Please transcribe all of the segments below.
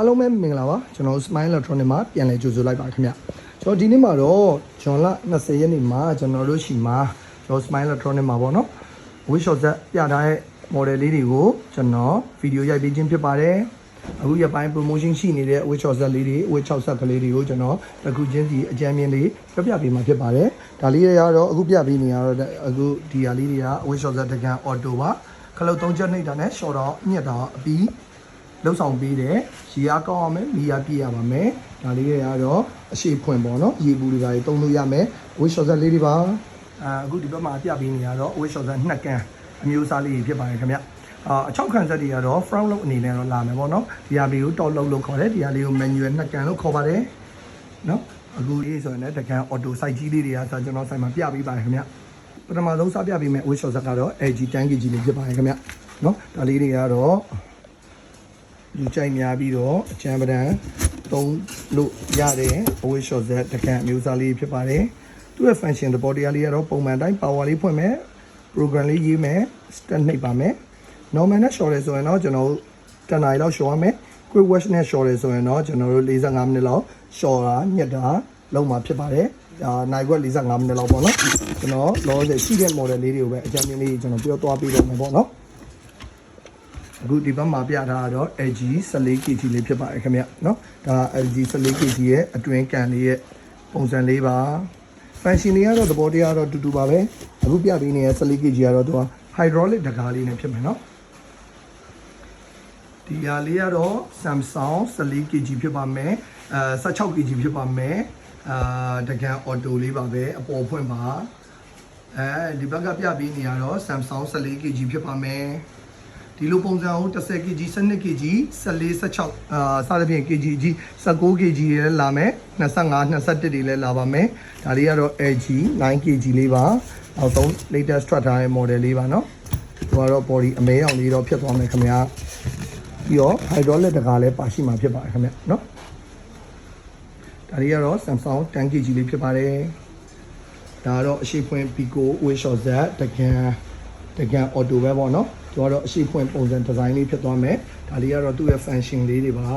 အားလုံးပဲမင်္ဂလာပါကျွန်တော် Smile Electronic မှာပြန်လည်ကြိုဆိုလိုက်ပါခင်ဗျကျွန်တော်ဒီနေ့မှာတော့ဂျွန်လ20ရက်နေ့မှာကျွန်တော်တို့ရှိမှာကျွန်တော် Smile Electronic မှာပေါ့နော် wish shot ဆက်ပြထားတဲ့ model လေးတွေကိုကျွန်တော်ဗီဒီယိုရိုက်ပေးခြင်းဖြစ်ပါတယ်အခုရပိုင်း promotion ရှိနေတဲ့ wish shot ဆက်လေးတွေ wish 6ဆက်ကလေးတွေကိုကျွန်တော်တစ်ခုချင်းစီအကြမ်းမြင်လေးပြပြပေးမှာဖြစ်ပါတယ်ဒါလေးတွေကတော့အခုပြပေးနေရတော့အခုဒီဟာလေးတွေက wish shot ဆက်တကန် auto ပါခလုတ်3ချက်နှိပ်တာနဲ့ short တော့ညက်တာအပြီး လှုပ်ဆောင်ပေးတယ်ရေအားကောင်းအောင်မယ်မီးအားပြည့်ရပါမယ်ဒါလေးတွေကတော့အရှိဖွင့်ပေါ့နော်ရေဘူးတွေပါတုံးလို့ရမယ်ဝေးရှော့ဆက်လေးတွေပါအာအခုဒီဘက်မှာပြပေးနေရတော့ဝေးရှော့ဆက်နှစ်ကန်အမျိုးအစားလေးတွေဖြစ်ပါတယ်ခင်ဗျအာအချောက်ခံဆက်တွေကတော့ front load အနေနဲ့တော့လာမယ်ပေါ့နော်ဒီဟာလေးကို top load လို့ခေါ်တယ်ဒီဟာလေးကို manual နှစ်ကန်လို့ခေါ်ပါတယ်နော်အခုလေးဆိုရင်လည်းတကန် auto site ကြီးလေးတွေကဆိုကျွန်တော်ဆိုင်မှာပြပေးပါတယ်ခင်ဗျပထမဆုံးစပြပေးမယ်ဝေးရှော့ဆက်ကတော့ LG 10 kg လေးဖြစ်ပါတယ်ခင်ဗျနော်ဒါလေးတွေကတော့ လူကြိုက်များပြီးတော့အချမ်းပဒံသုံးလို့ရတဲ့အဝေးရှော့ဇက်တကန်အမျိုးအစားလေးဖြစ်ပါတယ်သူ့ရဲ့ function သဘောတရားလေးကတော့ပုံမှန်တိုင်း power လေးဖွင့်မယ် program လေးရေးမယ် step နှိပ်ပါမယ် normal နဲ့ short ရဲဆိုရင်တော့ကျွန်တော်တို့တန်နိုင်လောက် short ရမယ် quick watch နဲ့ short ရဲဆိုရင်တော့ကျွန်တော်တို့45မိနစ်လောက် short တာညက်တာလုံးမှာဖြစ်ပါတယ်အာနိုင်ခွက်45မိနစ်လောက်ပေါ့နော်ကျွန်တော်လောဆယ်ရှိတဲ့ model လေးတွေကိုပဲအကြမ်းမြင်လေးကျွန်တော်ပြောသွားပေးတော့မယ်ပေါ့နော် အခုဒီဘက်မှာပြထားတော့ LG 14 kg လေးဖြစ်ပါတယ်ခင်ဗျနော်ဒါ LG 14 kg ရဲ့အတွင်းကန်လေးရဲ့ပုံစံလေးပါ function တွေကတော့သဘောတရားတော့တူတူပါပဲအခုပြပေးနေတဲ့ 14 kg ကတော့သူက hydraulic တကားလေးနဲ့ဖြစ်မယ်နော်ဒီဟာလေးကတော့ Samsung 14 kg ဖြစ်ပါမယ်အဲ16 kg ဖြစ်ပါမယ်အာတကန် auto လေးပါပဲအပေါ်ဖွင့်ပါအဲဒီဘက်ကပြပေးနေရတော့ Samsung 14 kg ဖြစ်ပါမယ် ဒီလိုပုံစံကို10 kg 12 kg 14 16အာစသဖြင့် kg ကြီး19 kg တွေလည်းလာမယ်25 21တွေလည်းလာပါမယ်ဒါလေးကတော့ LG 9 kg လေးပါနောက်ဆုံး latest ထွက်ထားတဲ့ model လေးပါเนาะဒီကတော့ body အမဲအောင်လေးတော့ဖြစ်သွားမယ်ခင်ဗျာပြီးတော့ hydraulic တကားလည်းပါရှိမှာဖြစ်ပါတယ်ခင်ဗျာเนาะဒါလေးကတော့ Samsung 10 kg လေးဖြစ်ပါတယ်ဒါကတော့အရှိဖွင့် Pico Way Shot Z တကန်တကန် auto ပဲပေါ့เนาะ သူကတော့အရှိခွင့်ပုံစံဒီဇိုင်းလေးဖြစ်သွားမယ်ဒါလေးကတော့သူ့ရဲ့ function လေးတွေပါ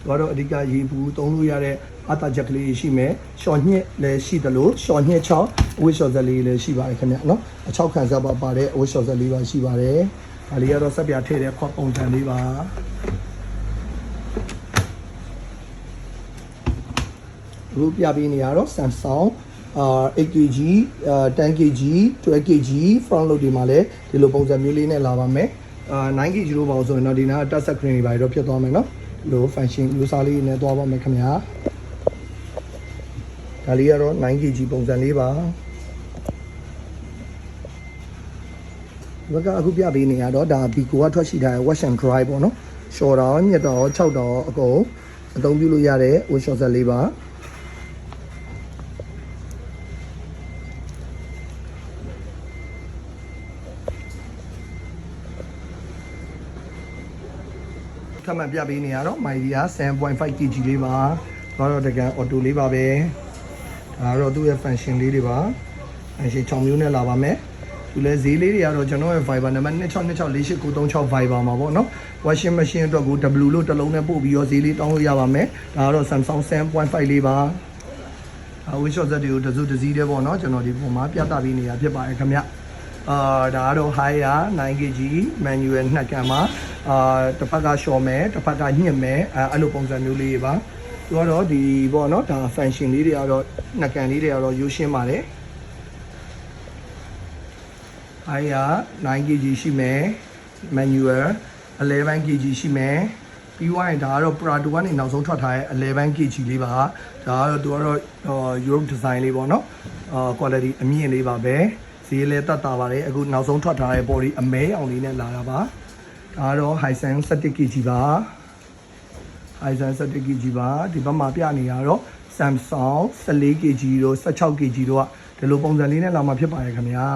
သူကတော့အဓိကရေဘူးသုံးလို့ရတဲ့အတာချက်ကလေးရှိမယ်ရှော်ညှက်လည်းရှိသလိုရှော်ညှက်ချောင်းအဝတ်ရှော်ဇက်လေးလည်းရှိပါတယ်ခင်ဗျနော်အချောက်ခံစားပါပါတဲ့အဝတ်ရှော်ဇက်လေးပါရှိပါတယ်ဒါလေးကတော့စက်ပြထည့်တဲ့ခွက်ပုံစံလေးပါရူပြပေးနေရတော့ Samsung အာ 8kg အာ 10kg 12kg front load ဒီမှာလည်းဒီလိုပုံစံမျိုးလေးနဲ့လာပါမယ်အာ 9kg လို့ပါဆိုရင်တော့ဒီနား touch screen တွေပါတော့ဖြစ်သွားမယ်เนาะဒီလို function မျိုးစားလေးနဲ့သွားပါမယ်ခင်ဗျာဒါလေးကတော့ 9kg ပုံစံလေးပါဘက်ကအခုပြပေးနေရတော့ဒါ Bico ကထွက်ရှိထားတဲ့ wash and dry ပေါ့နော် short တော့ညက်တော့6တော့အကုန်အသုံးပြုလို့ရတဲ့ wash short set လေးပါ ထပ်မံပြပေးနေရတော့ Mydia 7.5 kg လေးပါဒါတော့တကန် auto လေးပါပဲဒါတော့သူ့ရဲ့ function လေးတွေပါ function 6မျိုးနဲ့လာပါမယ်သူလည်းဈေးလေးတွေကတော့ကျွန်တော်ရဲ့ Viber နံပါတ်2626469336 Viber မှာပေါ့နော် washing machine အတွက်ကို W လို့တစ်လုံးနဲ့ပို့ပြီးတော့ဈေးလေးတောင်းလို့ရပါမယ်ဒါကတော့ Samsung 7.5လေးပါအဝိရှော့ဇက်တွေကိုတစုတစည်းတည်းပေါ့နော်ကျွန်တော်ဒီပုံမှာပြသပေးနေတာဖြစ်ပါတယ်ခင်ဗျ အာဒါကတော့ higher 9kg manual နှစ်ကန်ပါအာတစ်ဖက်ကရှော့မယ်တစ်ဖက်ကညှစ်မယ်အဲအဲ့လိုပုံစံမျိုးလေးတွေပါသူကတော့ဒီပေါ့နော်ဒါ function လေးတွေကတော့နှစ်ကန်လေးတွေကတော့ရိုးရှင်းပါတယ် higher 9kg ရှိမယ် manual 11kg ရှိမယ်ပြီးွားရင်ဒါကတော့ Prado ကနေနောက်ဆုံးထွက်ထားတဲ့ 11kg လေးပါဒါကတော့သူကတော့ Europe design လေးပေါ့နော်အာ quality အမြင့်လေးပါပဲ ဈေးလည်းတက်တာပါတယ်အခုနောက်ဆုံးထွက်ထားတဲ့ body အမဲအောင်လေးနဲ့လာတာပါဒါကတော့ Hisense 17kg ပါ Hisense 17kg ပါဒီဘက်မှာပြနေရတော့ Samsung 14kg တို့ 16kg တို့ကဒီလိုပုံစံလေးနဲ့လာမှာဖြစ်ပါတယ်ခင်ဗျာ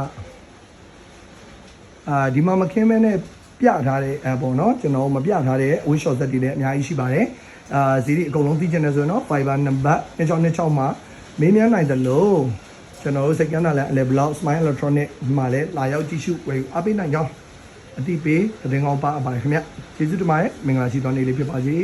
အာဒီမှာမခင်းမဲနဲ့ပြထားတဲ့အပေါ့နော်ကျွန်တော်မပြထားတဲ့ win shot set တွေလည်းအများကြီးရှိပါတယ်အာဈေးတွေအကုန်လုံးသိချင်တယ်ဆိုရင်တော့ Fiber နံပါတ်2626မှာမေးမြန်းနိုင်တယ်လို့ ကျွန်တော်တို့စိတ်ကမ်းတာလည်း level smile electronic မှာလည်းလာရောက်ကြည့်ရှုဝယ်အပိနိုင်ကြောင်းအတိပေးသတင်းကောင်းပါအပ်ပါတယ်ခင်ဗျကျေးဇူးတင်ပါတယ်မင်္ဂလာရှိသောနေ့လေးဖြစ်ပါစေ